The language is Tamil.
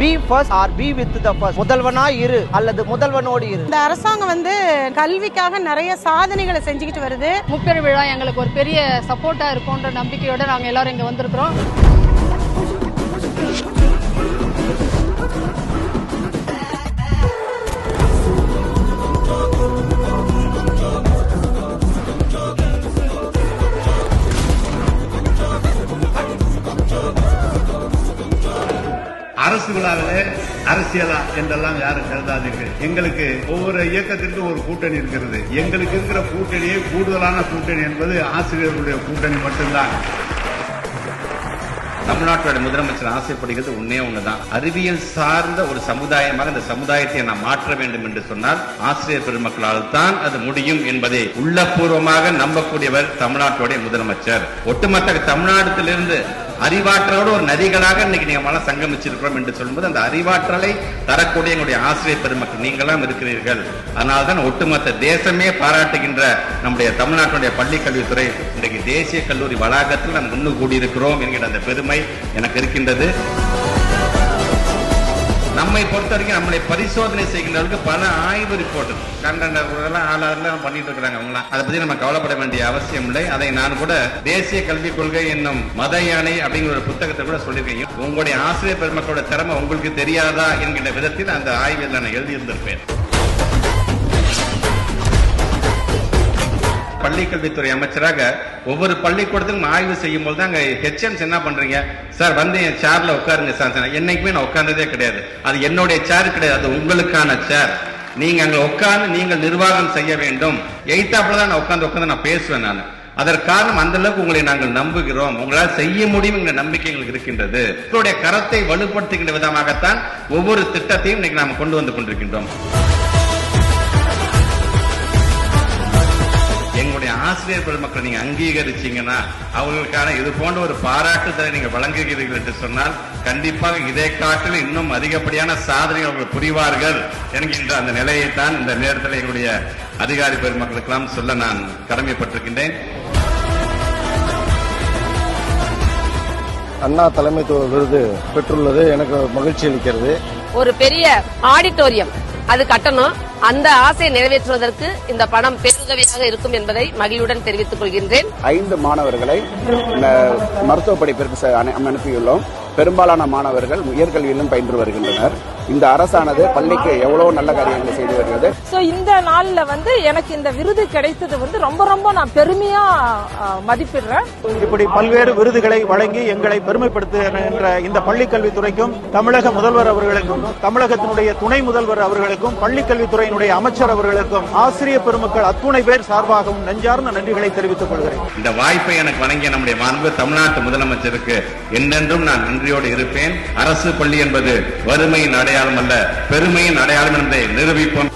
Be first or be with the first முதல்வனா இரு அல்லது முதல்வனோடு இரு. இந்த அரசாங்கம் வந்து கல்விக்காக நிறைய சாதனைகளை செஞ்சுக்கிட்டு வருது. முப்பெரு விழா எங்களுக்கு ஒரு பெரிய சப்போர்ட்டா இருக்கும்ன்ற நம்பிக்கையோட நாங்க எல்லாரும் இங்க வந்திருக்கிறோம். அரசு விழாவிலே அரசியலா என்றெல்லாம் யாரும் கருதாதீர்கள். எங்களுக்கு ஒவ்வொரு இயக்கத்திற்கு ஒரு கூட்டணி இருக்கிறது. எங்களுக்கு இருக்கிற கூட்டணியே கூடுதலான கூட்டணி என்பது ஆசிரியர்களுடைய கூட்டணி மட்டும்தான். தமிழ்நாட்டோட முதலமைச்சர் ஆசைப்படுகிறது ஒன்னே ஒண்ணுதான். அறிவியல் சார்ந்த ஒரு சமுதாயமாக இந்த சமுதாயத்தை நாம் மாற்ற வேண்டும் என்று சொன்னால் ஆசிரியர் பெருமக்களால் தான் அது முடியும் என்பதை உள்ளபூர்வமாக நம்பக்கூடியவர் தமிழ்நாட்டுடைய முதலமைச்சர். ஒட்டுமொத்த தமிழ்நாட்டிலிருந்து அறிவாற்றலோடு ஒரு நதிகளாக இன்னைக்கு நீங்க மன சங்கமிச்சிருக்கிறோம் என்று சொல்லும்போது அந்த அறிவாற்றலை தரக்கூடிய எங்களுடைய ஆசிரியர் பெருமக்கள் நீங்களாம் இருக்கிறீர்கள். அதனால்தான் ஒட்டுமொத்த தேசமே பாராட்டுகின்ற நம்முடைய தமிழ்நாட்டுடைய பள்ளி கல்வித்துறை இன்றைக்கு தேசிய கல்லூரி வளாகத்தில் நாம் முன்னு கூடியிருக்கிறோம் என்கிற அந்த பெருமை எனக்கு இருக்கின்றது. நம்மை பொறுத்த வரைக்கும் நம்மளை பரிசோதனை செய்கின்றவர்களுக்கு பல ஆய்வு ரிப்போர்ட் கண்டெல்லாம் ஆளாளர்லாம் பண்ணிட்டு இருக்கிறாங்க அவங்களாம் அதை பத்தி நம்ம கவலைப்பட வேண்டிய அவசியம் இல்லை. அதை நான் கூட தேசிய கல்விக் கொள்கை என்னும் மத யானை அப்படிங்கிற ஒரு புத்தகத்தை கூட சொல்லியிருக்கேன். உங்களுடைய ஆசிரியர் பெருமக்களோட திறமை உங்களுக்கு தெரியாதா என்கின்ற விதத்தில் அந்த ஆய்வில் நான் எழுதியிருந்திருப்பேன். பள்ளிக்கல்வித்துறை அமைச்சராக ஒவ்வொரு பள்ளிக்கூடத்திலும் ஆய்வு செய்யும் போது அங்கே ஹெச்எம்ஸ் என்ன பண்றீங்க? சார் வந்து என் சேர்ல உட்காருங்க சார் என்னைக்குமே நான் உட்கார்ந்ததே கிடையாது. அது என்னுடைய சேர் கிடையாது அது உங்களுக்கான சேர் நீங்க அங்க உட்கார்ந்து நீங்கள் நிர்வாகம் செய்ய வேண்டும். எய்த்தாப்புல தான் நான் உட்கார்ந்து உட்காந்து நான் பேசுவேன் நான். அதற்காரணம் அந்த அளவுக்கு உங்களை நாங்கள் நம்புகிறோம். உங்களால் செய்ய முடியும் என்ற நம்பிக்கை எங்களுக்கு இருக்கின்றது. உங்களுடைய கரத்தை வலுப்படுத்துகின்ற விதமாகத்தான் ஒவ்வொரு திட்டத்தையும் இன்னைக்கு நாம் கொண்டு வந்து கொண்டிருக்கின்றோம். ஆசிரியர் பெருமக்களை நீங்க அங்கீகரிச்சீங்கன்னா அவர்களுக்கான இது போன்ற ஒரு பாராட்டுதலை நீங்க வழங்குகிறீர்கள் என்று சொன்னால் கண்டிப்பாக இதை காட்டில் இன்னும் அதிகப்படியான சாதனை அவர்கள் புரிவார்கள் என்கின்ற அந்த நிலையைத்தான் இந்த நேரத்தில் எங்களுடைய அதிகாரி பெருமக்களுக்கெல்லாம் சொல்ல நான் கடமைப்பட்டிருக்கின்றேன். அண்ணா தலைமைத்துவ விருது பெற்றுள்ளது. எனக்கு மகிழ்ச்சி அளிக்கிறது. ஒரு பெரிய ஆடிட்டோரியம். அது கட்டணம். அந்த ஆசையை நிறைவேற்றுவதற்கு இந்த பணம் பேருதவியாக இருக்கும் என்பதை மகிழ்வுடன் தெரிவித்துக் கொள்கின்றேன். ஐந்து மாணவர்களை மருத்துவ படிப்பிற்கு அனு- அனுப்பியுள்ளோம். பெரும்பாலான மாணவர்கள் உயர்கல்வியிலும் பயின்று வருகின்றனர். இந்த அரசானது பள்ளிக்கு எவ்வளவு நல்ல காரியங்களை செய்து வருகிறது? சோ இந்த நாள்ல வந்து எனக்கு இந்த விருது கிடைத்தது வந்து ரொம்ப ரொம்ப நான் பெருமையா மதிப்பிடுறேன். இப்படி பல்வேறு விருதுகளை வழங்கி எங்களை பெருமைப்படுத்துகின்ற இந்த பள்ளிக்கல்வித்துறைக்கும் தமிழக முதல்வர் அவர்களுக்கும் தமிழகத்தினுடைய துணை முதல்வர் அவர்களுக்கும் பள்ளிக்கல்வித்துறையினுடைய அமைச்சர் அவர்களுக்கும் ஆசிரியர் பெருமக்கள் அத்துணை பேர் சார்பாகவும் நெஞ்சார்ந்த நன்றிகளை தெரிவித்துக் கொள்கிறேன். இந்த வாய்ப்பை எனக்கு வழங்கிய நம்முடைய மாண்பு தமிழ்நாட்டு முதலமைச்சருக்கு என்றென்றும் நான் நன்றியோடு இருப்பேன். அரசு பள்ளி என்பது வறுமையின் அடையாளம் அல்ல. பெருமையின் அடையாளம் என்பதை நிரூபிப்போம்.